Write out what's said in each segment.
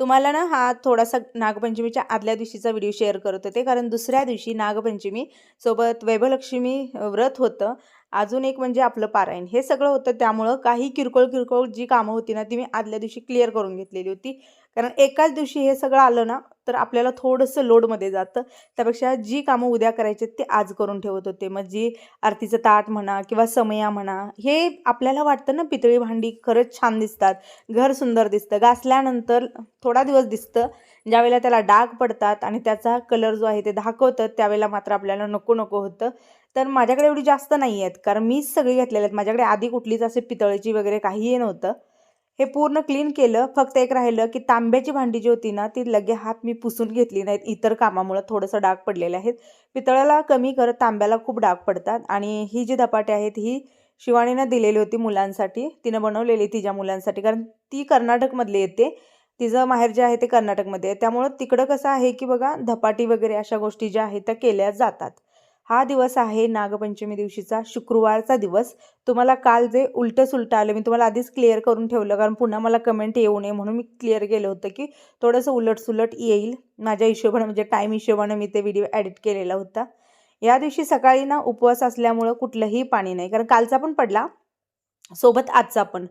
तुम्हाला ना हा थोडासा नागपंचमीच्या आदल्या दिवशीचा व्हिडिओ शेअर करत होते कारण दुसऱ्या दिवशी नागपंचमी सोबत वैभलक्ष्मी व्रत होतं. अजून एक म्हणजे आपलं पारायण. हे सगळं होतं त्यामुळं काही किरकोळ किरकोळ जी कामं होती ना ती मी आदल्या दिवशी क्लिअर करून घेतलेली होती. कारण एकाच दिवशी हे सगळं आलं ना तर आपल्याला थोडंसं लोडमध्ये जातं. त्यापेक्षा जी कामं उद्या करायचे ते आज करून ठेवत होते. मग जी आरतीचं ताट म्हणा किंवा समया म्हणा हे आपल्याला वाटतं ना पितळी भांडी खरंच छान दिसतात. घर सुंदर दिसतं. घासल्यानंतर थोडा दिवस दिसतं. ज्यावेळेला त्याला डाग पडतात आणि त्याचा कलर जो आहे ते दाखवतं त्यावेळेला मात्र आपल्याला नको नको होतं. तर माझ्याकडे एवढी जास्त नाही आहेत. कारण मीच सगळी घेतलेले आहेत. माझ्याकडे आधी कुठलीच असे पितळेची वगैरे काहीही नव्हतं. हे पूर्ण क्लीन केलं. फक्त एक राहिलं की तांब्याची भांडी जी होती ना ती लगे हात मी पुसून घेतली नाहीत. इतर कामामुळं थोडंसं डाग पडलेले आहेत. पितळाला कमी करत तांब्याला खूप डाग पडतात. आणि ही जी धपाटे आहेत ही शिवानीनं दिलेली होती मुलांसाठी. तिनं बनवलेली तिच्या मुलांसाठी. कारण ती कर्नाटकमधली येते तिचं माहेर जे आहे ते कर्नाटकमध्ये आहे. त्यामुळं तिकडं कसं आहे की बघा धपाटी वगैरे अशा गोष्टी ज्या आहेत त्या केल्या जातात. हा दिवस आहे नागपंचमी दिवशीचा शुक्रवारचा दिवस. तुम्हाला काल जे उलटं सुलटं आलं मी तुम्हाला आधीच क्लिअर करून ठेवलं कारण पुन्हा मला कमेंट येऊ नये म्हणून मी क्लिअर केलं होतं की थोडंसं उलटसुलट येईल. माझ्या हिशोबानं म्हणजे टाईम हिशोबानं मी ते व्हिडिओ एडिट केलेला होता. या दिवशी सकाळी ना उपवास असल्यामुळं कुठलंही पाणी नाही कारण कालचा पण पडला सोबत आजचा पण.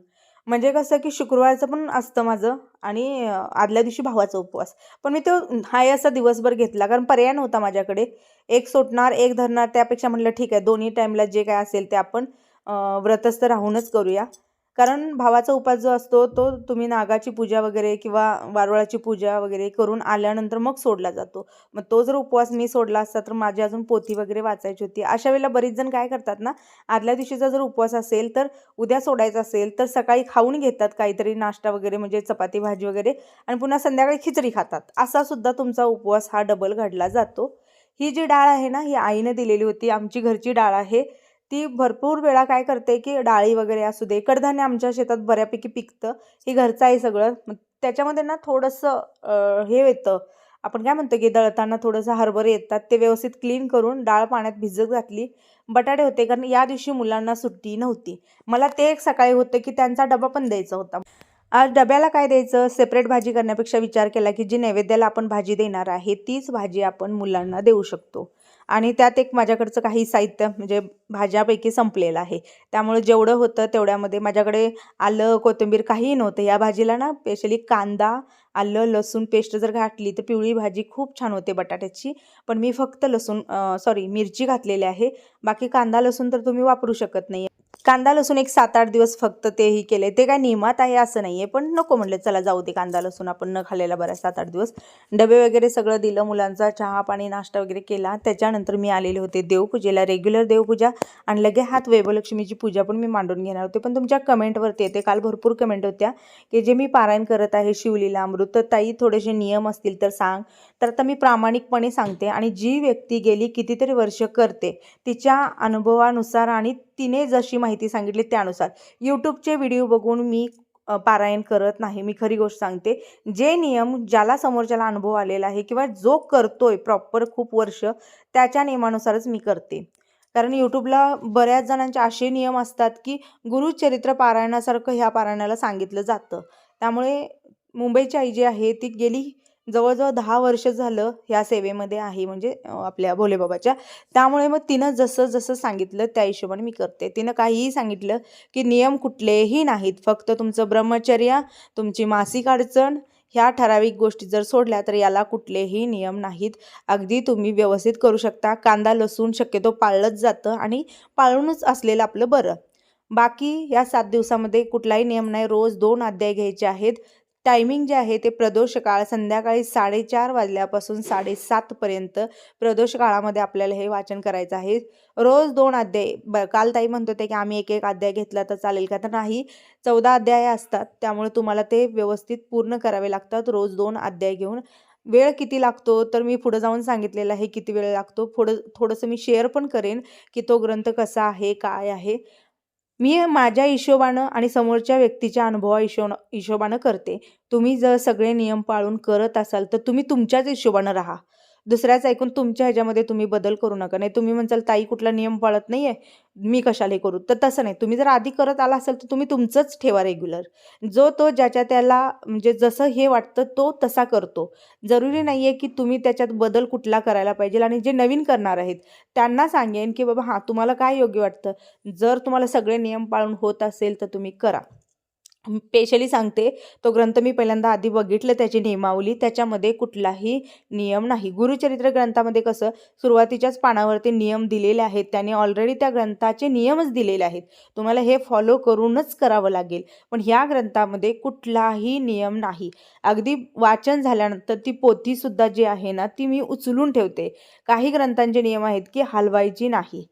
म्हणजे कसं की शुक्रवारचं पण असतं माझं आणि आदल्या दिवशी भावाचा उपवास. पण मी तो हाय असा दिवसभर घेतला कारण पर्याय नव्हता माझ्याकडे. एक सोडणार एक धरणार त्यापेक्षा म्हटलं ठीक आहे दोन्ही टाईमला जे काय असेल ते आपण व्रतस्थ राहूनच करूया. कारण भावाचा उपास जो असतो तो तुम्ही नागाची पूजा वगैरे किंवा वारुळाची पूजा वगैरे करून आल्यानंतर मग सोडला जातो. मग तो जर उपवास मी सोडला असता तर माझी अजून पोथी वगैरे वाचायची होती. अशा वेळेला बरीच जण काय करतात ना आदल्या दिवशीचा जर उपवास असेल तर उद्या सोडायचा असेल तर सकाळी खाऊन घेतात काहीतरी नाश्ता वगैरे म्हणजे चपाती भाजी वगैरे आणि पुन्हा संध्याकाळी खिचडी खातात. असा सुद्धा तुमचा उपवास हा डबल घडला जातो. ही जी डाळ आहे ना ही आईने दिलेली होती आमची घरची डाळ आहे ती भरपूर वेळा काय करते की डाळी वगैरे असू दे कडधान्य आमच्या शेतात बऱ्यापैकी पिकतं हे घरचं आहे सगळं मग त्याच्यामध्ये ना थोडंसं हे येतं आपण काय म्हणतो की दळताना थोडंसं हरभरे येतात ते व्यवस्थित क्लीन करून डाळ पाण्यात भिजत घातली बटाटे होते कारण या दिवशी मुलांना सुट्टी नव्हती मला ते एक सकाळी होतं की त्यांचा डबा पण द्यायचा होता. आज डब्याला काय द्यायचं? सेपरेट भाजी करण्यापेक्षा विचार केला की जी नैवेद्याला आपण भाजी देणार आहे तीच भाजी आपण मुलांना देऊ शकतो. आणि त्यात एक माझ्याकडचं काही साहित्य म्हणजे भाज्यापैकी संपलेलं आहे. त्यामुळे जेवढं होतं तेवढ्यामध्ये माझ्याकडे आलं कोथिंबीर काहीही नव्हतं. या भाजीला ना स्पेशली कांदा आलं लसूण पेस्ट जर घातली तर पिवळी भाजी खूप छान होते बटाट्याची. पण मी फक्त लसूण सॉरी मिरची घातलेली आहे. बाकी कांदा लसूण तर तुम्ही वापरू शकत नाही. कांदा लसूण एक सात आठ दिवस फक्त तेही केले. ते काय नियमात आहे असं नाही आहे पण नको म्हटलं चला जाऊ दे कांदा लसूण आपण न खाल्लेला बरा सात आठ दिवस. डबे वगैरे सगळं दिलं मुलांचा चहा पाणी नाश्ता वगैरे केला. त्याच्यानंतर मी आलेले होते देवपूजेला रेग्युलर देवपूजा. आणि लगे हात वैभलक्ष्मीची पूजा पण मी मांडून घेणार होते. पण तुमच्या कमेंटवरती येते काल भरपूर कमेंट होत्या की जे मी पारायण करत आहे शिवलीला अमृत तर ताई थोडेसे नियम असतील तर सांग. तर आता मी प्रामाणिकपणे सांगते आणि जी व्यक्ती गेली कितीतरी वर्ष करते तिच्या अनुभवानुसार आणि तिने जशी माहिती सांगितली त्यानुसार. यूट्यूबचे व्हिडिओ बघून मी पारायण करत नाही मी खरी गोष्ट सांगते. जे नियम ज्याला समोरच्याला अनुभव आलेला आहे किंवा जो करतोय प्रॉपर खूप वर्ष त्याच्या नियमानुसारच मी करते. कारण यूट्यूबला बऱ्याच जणांचे असे नियम असतात की गुरुचरित्र पारायणासारखं ह्या पारायणाला सांगितलं जातं. त्यामुळे मुंबईची आई जी आहे ती गेली जवळजवळ दहा वर्ष झालं ह्या सेवेमध्ये आहे म्हणजे आपल्या भोलेबाबाच्या. त्यामुळे मग तिनं जसं जसं सांगितलं त्या हिशोबाने मी करते. तिनं काहीही सांगितलं की नियम कुठलेही नाहीत. फक्त तुमचं ब्रह्मचर्य तुमची मासिक अडचण ह्या ठराविक गोष्टी जर सोडल्या तर याला कुठलेही नियम नाहीत. अगदी तुम्ही व्यवस्थित करू शकता. कांदा लसूण शक्यतो पाळलंच जातं आणि पाळूनच असलेलं आपलं बरं. बाकी या सात दिवसामध्ये कुठलाही नियम नाही. रोज दोन अध्याय घ्यायचे आहेत. टायमिंग जे आहे ते प्रदोष काळ संध्याकाळी साडेचार वाजल्यापासून साडेसातपर्यंत प्रदोष काळामध्ये आपल्याला हे वाचन करायचं आहे. रोज दोन अध्याय ब काल ताई म्हणत होते की आम्ही एक एक अध्याय घेतला तर चालेल का? तर नाही चौदा अध्याय असतात. त्यामुळे तुम्हाला ते व्यवस्थित पूर्ण करावे लागतात. रोज दोन अध्याय घेऊन. वेळ किती लागतो? तर मी पुढं जाऊन सांगितलेलं आहे किती वेळ लागतो? पुढं थोडंसं मी शेअर पण करेन की तो ग्रंथ कसा आहे काय आहे. मी माझ्या हिशोबानं आणि समोरच्या व्यक्तीच्या अनुभवा हिशो हिशोबानं करते. तुम्ही जर सगळे नियम पाळून करत असाल तर तुम्ही तुमच्याच हिशोबानं राहा. दुसऱ्याच ऐकून तुमच्या ह्याच्यामध्ये तुम्ही बदल करू नका. नाही तुम्ही म्हणसाल ताई कुठला नियम पाळत नाही आहे मी कशाला हे करू? तर तसं नाही. तुम्ही जर आधी करत आला असेल तर तुम्ही तुमचंच ठेवा रेग्युलर जो तो ज्याच्या त्याला म्हणजे जसं हे वाटतं तो तसा करतो. जरुरी नाही आहे की तुम्ही त्याच्यात बदल कुठला करायला पाहिजे आणि जे नवीन करणार आहेत त्यांना सांगेन की बाबा हां तुम्हाला काय योग्य वाटतं? जर तुम्हाला सगळे नियम पाळून होत असेल तर तुम्ही करा. स्पेशली सांगते तो ग्रंथ मी पहिल्यांदा आधी बघितलं त्याची नियमावली त्याच्यामध्ये कुठलाही नियम नाही. गुरुचरित्र ग्रंथामध्ये कसं सुरुवातीच्याच पानावरती नियम दिलेले आहेत त्याने ऑलरेडी त्या ग्रंथाचे नियमच दिलेले आहेत. तुम्हाला हे फॉलो करूनच करावं लागेल. पण ह्या ग्रंथामध्ये कुठलाही नियम नाही. अगदी वाचन झाल्यानंतर ती पोथीसुद्धा जी आहे ना ती मी उचलून ठेवते. काही ग्रंथांचे नियम आहेत की हलवायची नाही.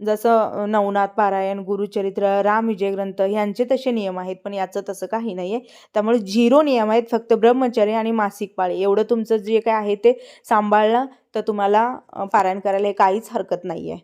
जसं नवनाथ पारायण गुरुचरित्र रामविजय ग्रंथ ह्यांचे तसे नियम आहेत पण याचं तसं काही नाही आहे त्यामुळे झिरो नियम आहेत फक्त ब्रह्मचर्य आणि मासिक पाळी. एवढं तुमचं जे काय आहे ते सांभाळलं तर तुम्हाला पारायण करायला काहीच हरकत नाही आहे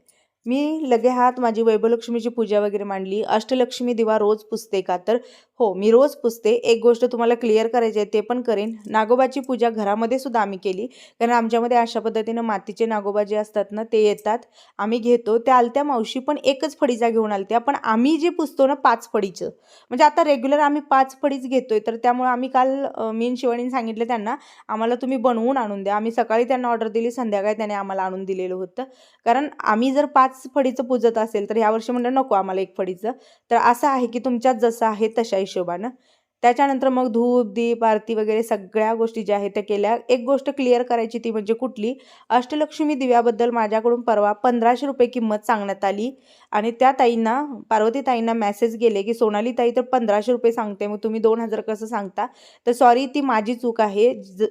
मी लगे हात माझी वैभवलक्ष्मीची पूजा वगैरे मांडली. अष्टलक्ष्मी दिवा रोज पुसते का? तर हो मी रोज पुसते. एक गोष्ट तुम्हाला क्लिअर करायची आहे ते पण करेन. नागोबाची पूजा घरामध्ये सुद्धा आम्ही केली. कारण आमच्यामध्ये अशा पद्धतीनं मातीचे नागोबा जे असतात ना ते येतात. आम्ही घेतो. त्या आलत्या मावशी पण एकच फडीचा घेऊन आलत्या. पण आम्ही जे पुसतो ना पाच फडीचं म्हणजे आता रेग्युलर आम्ही पाच फडीच घेतोय. तर त्यामुळे आम्ही काल मीन मी सांगितलं त्यांना आम्हाला तुम्ही बनवून आणून द्या. आम्ही सकाळी त्यांना ऑर्डर दिली संध्याकाळी त्याने आम्हाला आणून दिलेलं होतं. कारण आम्ही जर पाच फडीचं पुजत असेल तर ह्यावर्षी म्हणलं नको आम्हाला एक फडीचं तर असं आहे की तुमच्यात जसं आहे तशा हिशोबानं. त्याच्यानंतर मग धूप दीप आरती वगैरे सगळ्या गोष्टी ज्या आहेत त्या केल्या. एक गोष्ट क्लिअर करायची ती म्हणजे कुठली? अष्टलक्ष्मी दिव्याबद्दल माझ्याकडून परवा पंधराशे रुपये किंमत सांगण्यात आली. आणि त्या ताईंना पार्वती ताईंना मेसेज गेले की सोनाली ताई तर पंधराशे रुपये सांगते मग तुम्ही दोन हजार कसं सांगता? तर सॉरी ती माझी चूक आहे. ज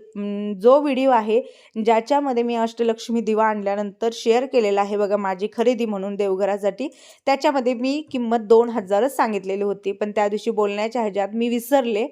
जो व्हिडिओ आहे ज्याच्यामध्ये मी अष्टलक्ष्मी दिवा आणल्यानंतर शेअर केलेला आहे बघा माझी खरेदी म्हणून देवघरासाठी त्याच्यामध्ये मी किंमत दोन हजारच सांगितलेली होती. पण त्या दिवशी बोलण्याच्या ह्याच्यात मी विसरले.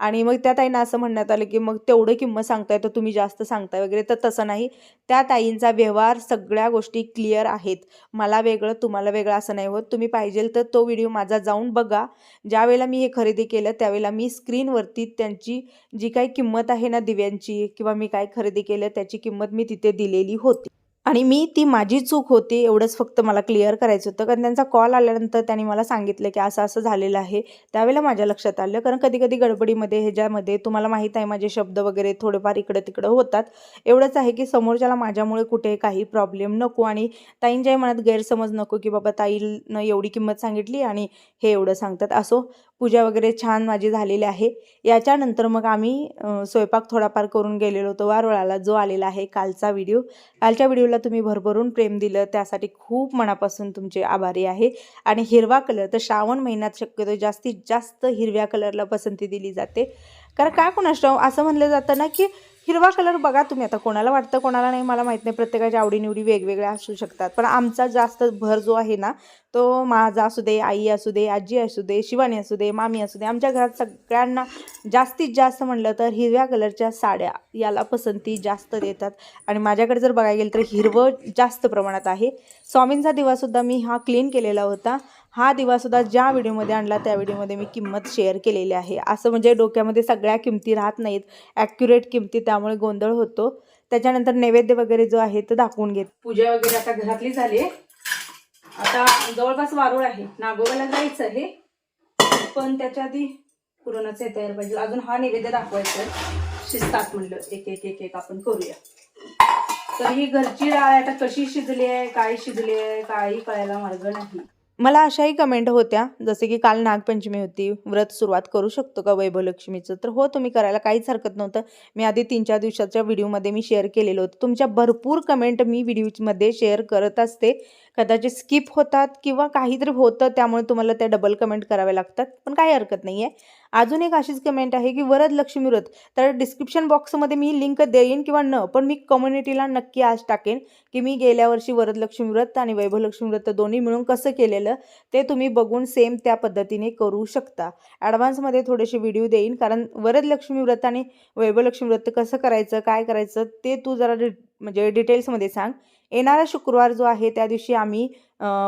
आणि मग त्या ताईंना असं म्हणण्यात आलं की मग तेवढं किंमत सांगताय तर तुम्ही जास्त सांगताय वगैरे. तर तसं नाही. त्या ताईंचा व्यवहार सगळ्या गोष्टी क्लिअर आहेत. मला वेगळं तुम्हाला वेगळं असं नाही होत. तुम्ही पाहिजे तर तो व्हिडिओ माझा जाऊन बघा. ज्यावेळेला मी हे खरेदी केलं त्यावेळेला मी स्क्रीनवरती त्यांची जी काही किंमत आहे ना दिव्यांची किंवा मी काय खरेदी केलं त्याची किंमत मी तिथे दिलेली होती. आणि मी ती माझी चूक होती एवढंच फक्त मला क्लिअर करायचं होतं. कारण त्यांचा कॉल आल्यानंतर त्यांनी मला सांगितलं की असं असं झालेलं आहे. त्यावेळेला माझ्या लक्षात आलं. कारण कधी कधी गडबडीमध्ये ह्याच्यामध्ये तुम्हाला माहीत आहे माझे शब्द वगैरे थोडेफार इकडं तिकडं होतात. एवढंच आहे की समोरच्याला माझ्यामुळे कुठे काही प्रॉब्लेम नको आणि ताईंच्याही मनात गैरसमज नको की बाबा ताईनं एवढी किंमत सांगितली आणि हे एवढं सांगतात. असो पूजा वगैरे छान माझी झालेली आहे. याच्यानंतर मग आम्ही स्वयंपाक थोडाफार करून गेलेलो होतो. वारोळाला जो आलेला आहे कालचा व्हिडिओ. कालच्या व्हिडिओला तुम्ही भरभरून प्रेम दिलं. त्यासाठी खूप मनापासून तुमचे आभारी आहे. आणि हिरवा कलर तर श्रावण महिन्यात शक्यतो जास्तीत जास्त हिरव्या कलरला पसंती दिली जाते. कारण काय कोणास असं म्हणलं जातं ना की हिरवा कलर बघा तुम्ही आता कोणाला वाटतं कोणाला नाही मला माहीत नाही. प्रत्येकाच्या आवडीनिवडी वेगवेगळ्या असू शकतात. पण आमचा जास्त भर जो आहे ना तो माझा असू दे आई असू दे आजी असू दे शिवानी असू दे मामी असू दे आमच्या घरात सगळ्यांना जास्तीत जास्त म्हणलं तर हिरव्या कलरच्या साड्या याला पसंती जास्त देतात. आणि माझ्याकडे जर बघायला गेलं तर हिरवं जास्त प्रमाणात आहे. स्वामींचा दिवासुद्धा मी हा क्लीन केलेला होता. हा दिवासुद्धा ज्या व्हिडिओमध्ये आणला त्या व्हिडिओमध्ये मी किंमत शेअर केलेली आहे. असं म्हणजे डोक्यामध्ये सगळ्या किमती राहत नाहीत. ॲक्युरेट किमती त्यामुळे गोंधळ होतो. त्याच्यानंतर नैवेद्य वगैरे जो आहे तो दाखवून घेत. पूजा वगैरे आता घरातली झाली आता जवळपास वारुळ आहे. नागोबाला जायचं आहे. पण त्याच्या आधी पुरणच तयार पाहिजे. अजून हा नैवेद्य दाखवायचा शिजतात म्हणलं. एक एक एक एक आपण करूया. तर ही घरची डाळ आता कशी शिजली आहे? काय शिजली आहे? काही कळायला मार्ग नाही. मला अशाही कमेंट होत्या. जसे की काल नागपंचमी होती. व्रत सुरुवात करू शकतो का वैभवलक्ष्मीचं? तर हो तुम्ही करायला काहीच हरकत नव्हतं. मी आधी तीन चार दिवसाच्या व्हिडिओमध्ये मी शेअर केलेलं होतं. तुमच्या भरपूर कमेंट मी व्हिडिओमध्ये शेअर करत असते. कदाचित स्किप होतात किंवा काहीतरी होतं त्यामुळे तुम्हाला त्या डबल कमेंट कराव्या लागतात. पण काही हरकत नाही आहे अजून एक अशीच कमेंट आहे की वरद लक्ष्मी व्रत. तर डिस्क्रिप्शन बॉक्समध्ये मी लिंक देईन किंवा न पण मी कम्युनिटीला नक्की आज टाकेन की मी गेल्या वर्षी वरदलक्ष्मी व्रत आणि वैभव लक्ष्मी व्रत दोन्ही मिळून कसं केलेलं ते तुम्ही बघून सेम त्या पद्धतीने करू शकता. ॲडव्हान्समध्ये थोडेसे व्हिडिओ देईन कारण वरदलक्ष्मी व्रत आणि वैभव लक्ष्मी व्रत कसं करायचं काय करायचं ते तू जरा डि म्हणजे डिटेल्समध्ये सांग. येणारा शुक्रवार जो आहे त्या दिवशी आम्ही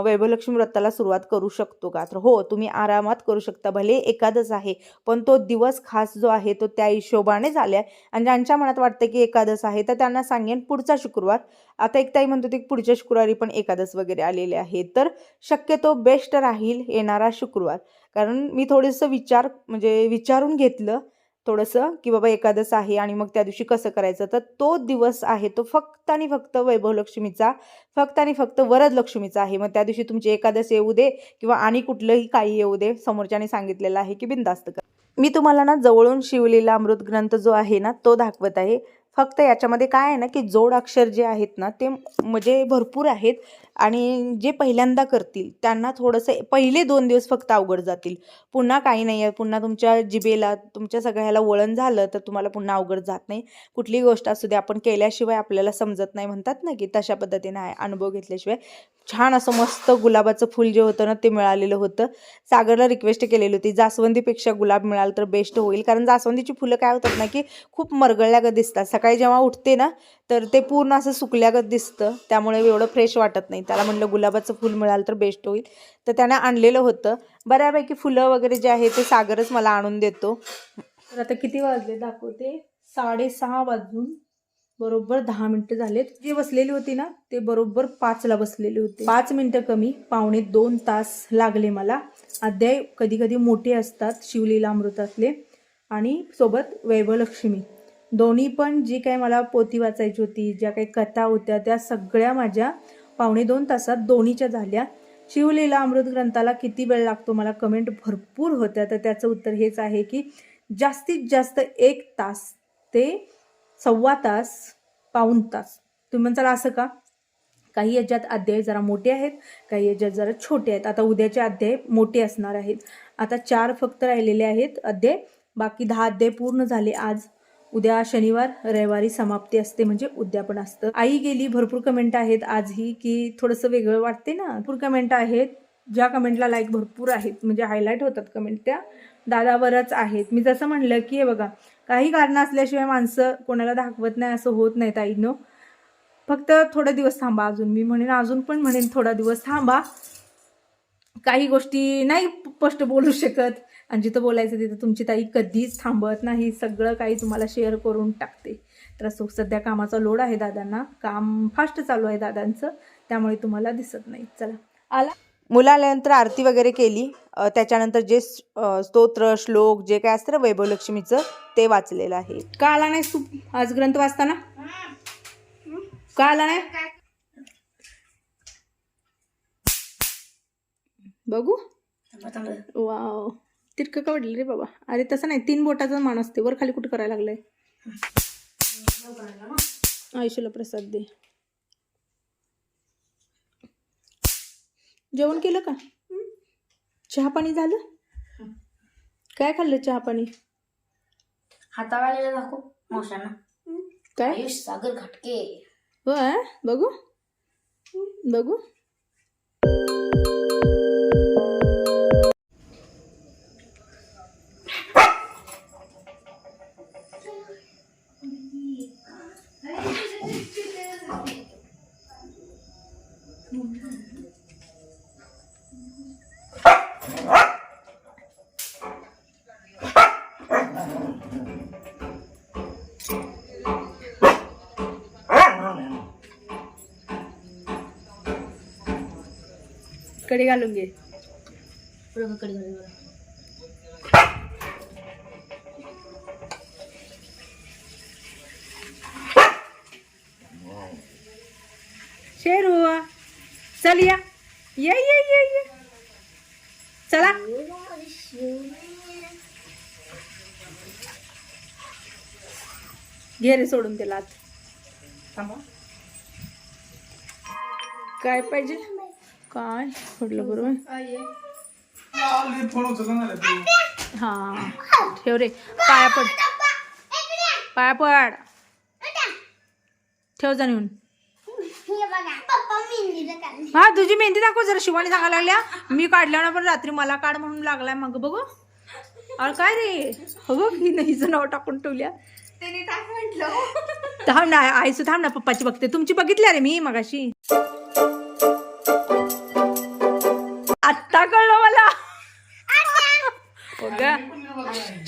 वैभवलक्ष्मी व्रताला सुरुवात करू शकतो का? तर हो तुम्ही आरामात करू शकता भले एकादश आहे पण तो दिवस खास जो आहे तो त्या हिशोबाने झाला आहे आणि ज्यांच्या मनात वाटतं की एकादश आहे तर त्यांना सांगेन पुढचा शुक्रवार. आता एक ताई म्हणतो की पुढच्या शुक्रवारी पण एकादश वगैरे आलेले आहे. तर शक्यतो बेस्ट राहील येणारा शुक्रवार. कारण मी थोडंसं विचार म्हणजे विचारून घेतलं थोडंसं की बाबा एकादस आहे आणि मग त्या दिवशी कसं करायचं? तर तो दिवस आहे तो फक्त आणि फक्त वैभवलक्ष्मीचा फक्त आणि फक्त वरदलक्ष्मीचा आहे. मग त्या दिवशी तुमची एकादस येऊ दे किंवा आणि कुठलंही काही येऊ दे समोरच्याने सांगितलेलं आहे की बिंदास्त कर. मी तुम्हाला ना जवळून शिवलेला अमृत ग्रंथ जो आहे ना तो दाखवत आहे. फक्त याच्यामध्ये काय आहे ना की जोड अक्षर जे आहेत ना ते म्हणजे भरपूर आहेत. आणि जे पहिल्यांदा करतील त्यांना थोडंसं पहिले दोन दिवस फक्त अवघड जातील. पुन्हा काही नाही आहे. पुन्हा तुमच्या जिबेला तुमच्या सगळ्याला वळण झालं तर तुम्हाला पुन्हा अवघड जात नाही. कुठली गोष्ट असू दे आपण केल्याशिवाय आपल्याला समजत नाही. म्हणतात ना की तशा पद्धतीने आहे अनुभव घेतल्याशिवाय. छान असं मस्त गुलाबाचं फुल जे होतं ना ते मिळालेलं होतं. सागरला रिक्वेस्ट केलेली होती जास्वंदीपेक्षा गुलाब मिळालं तर बेस्ट होईल. कारण जास्वंदीची फुलं काय होतात ना की खूप मरगळल्या दिसतात. सकाळी जेव्हा उठते ना तर ते पूर्ण असं सुकल्यागत दिसतं. त्यामुळे एवढं फ्रेश वाटत नाही. त्याला म्हणलं गुलाबाचं फुल मिळालं तर बेस्ट होईल. तर त्यानं आणलेलं होतं. बऱ्यापैकी फुलं वगैरे जे आहे ते सागरच मला आणून देतो. तर आता किती वाजले दाखवते. साडेसहा वाजून बरोबर दहा मिनटं झालेत. जे बसलेली होती ना ते बरोबर पाचला बसलेली होती. पाच मिनटं कमी पावणे दोन तास लागले मला. अध्याय कधी कधी मोठे असतात शिवलीला अमृतातले. आणि सोबत वैभवलक्ष्मी. दोन्ही पण जी काही मला पोथी वाचायची होती ज्या काही कथा होत्या त्या सगळ्या माझ्या पावणे दोन तासात दोन्हीच्या झाल्या. शिवलीला अमृत ग्रंथाला किती वेळ लागतो मला कमेंट भरपूर होत्या. तर त्याचं उत्तर हेच आहे की जास्तीत जास्त एक तास ते सव्वा तास पाऊण तास. तुम्ही म्हणताल असं का? काही याच्यात अध्याय जरा मोठे आहेत काही याच्यात जरा छोटे आहेत. आता उद्याचे अध्याय मोठे असणार आहेत. आता चार फक्त राहिलेले आहेत अध्याय. बाकी दहा अध्याय पूर्ण झाले आज. उद्या शनिवार रविवारी समाप्ती असते म्हणजे उद्यापन असतं. आई गेली भरपूर कमेंट आहेत आजही की थोडंसं वेगळं वाटते ना. भरपूर कमेंट आहेत. ज्या कमेंटला लाईक भरपूर आहेत म्हणजे हायलाईट होतात कमेंट त्या. दादावरच आहेत. मी जसं म्हणलं की हे बघा काही कारणं असल्याशिवाय माणसं कोणाला दाखवत नाही असं होत नाही आईनो फक्त थोडा दिवस थांबा अजून. मी म्हणेन अजून पण म्हणेन थोडा दिवस थांबा. काही गोष्टी नाही स्पष्ट बोलू शकत. आणि जिथं बोलायचं तिथं तुमची ताई कधीच थांबत नाही. सगळं काही तुम्हाला शेअर करून टाकते. तर असो सध्या कामाचा लोड आहे दादांना. काम फास्ट चालू आहे दादांचं. त्यामुळे तुम्हाला दिसत नाही. चला. आला? मुलं आल्यानंतर आरती वगैरे केली. त्याच्यानंतर जे स्तोत्र श्लोक जे काय असतं वैभवलक्ष्मीचं ते वाचलेलं आहे. का आला नाहीस तू? आज ग्रंथ वाचताना? का आला नाही? बघू? वाव. तिरकं का वाटलं रे बाबा? अरे तसं नाही तीन बोटाचा मान असते. वर खाली कुठं करायला लागलंय? आयुष्याला प्रसाद दे. जेवण केलं का? चहा पाणी झालं? काय खाल्लं चहा पाणी? हातावालेला दाखव मावशांना काय? सागर घाटके? बघू. बघू. कडे घालून घे. कडे. शेर हुआ चल या. ये ये ये ये. चला. घे रे सोडून त्याला. काय पाहिजे? काय पडलं बरोबर. हा. ठेव रे. पाया पड. पाया पड. ठेव जा नेऊन हा तुझी मेहंदी दाखव जरा. शिवानी सांगायला लागल्या. मी काढल्यावर पण रात्री मला काढ म्हणून लागलाय मग. बघू. अरे काय रे? हो ही नाहीचं नाव टाकून ठेवल्या. थांब ना आईचं थांब ना पप्पाची बघते. तुमची बघितली रे मी मगाशी. आत्ता कळलं मला. हो ग.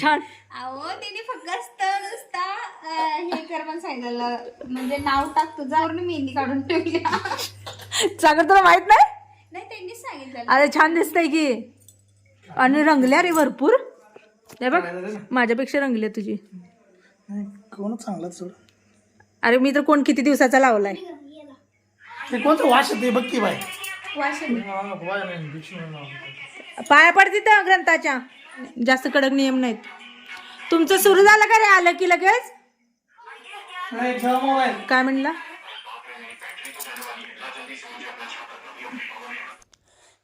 छान. अहो तिने फक्त नुसता हे कर पण सांगितलं म्हणजे नाव टाक तुझं. वरून मेहंदी काढून ठेवली. सागर तुला माहीत नाही? नाही त्यांनीच सांगितलं अरे छान दिसतंय की. आणि रंगल्या रे भरपूर. हे बघ माझ्यापेक्षा रंगली तुझी. कोण चांगला सोड. अरे मी तर कोण किती दिवसाचा लावलाय? ते कोणतं वास येते बघ की पाया पडते त्या ग्रंथाच्या. जास्त कडक नियम नाहीत. तुमचं सुरू झालं का रे आलं की लगेच? काय म्हणला?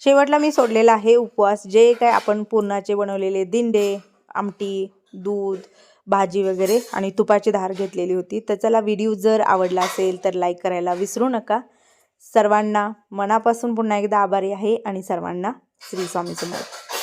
शेवटला मी सोडलेला आहे उपवास. जे काय आपण पुरणाचे बनवलेले दिंडे आमटी दूध भाजी वगैरे आणि तुपाची धार घेतलेली होती. तर चला व्हिडिओ जर आवडला असेल तर लाईक करायला विसरू नका. सर्वांना मनापासून पुन्हा एकदा आभारी आहे आणि सर्वांना श्री स्वामी समर्थ.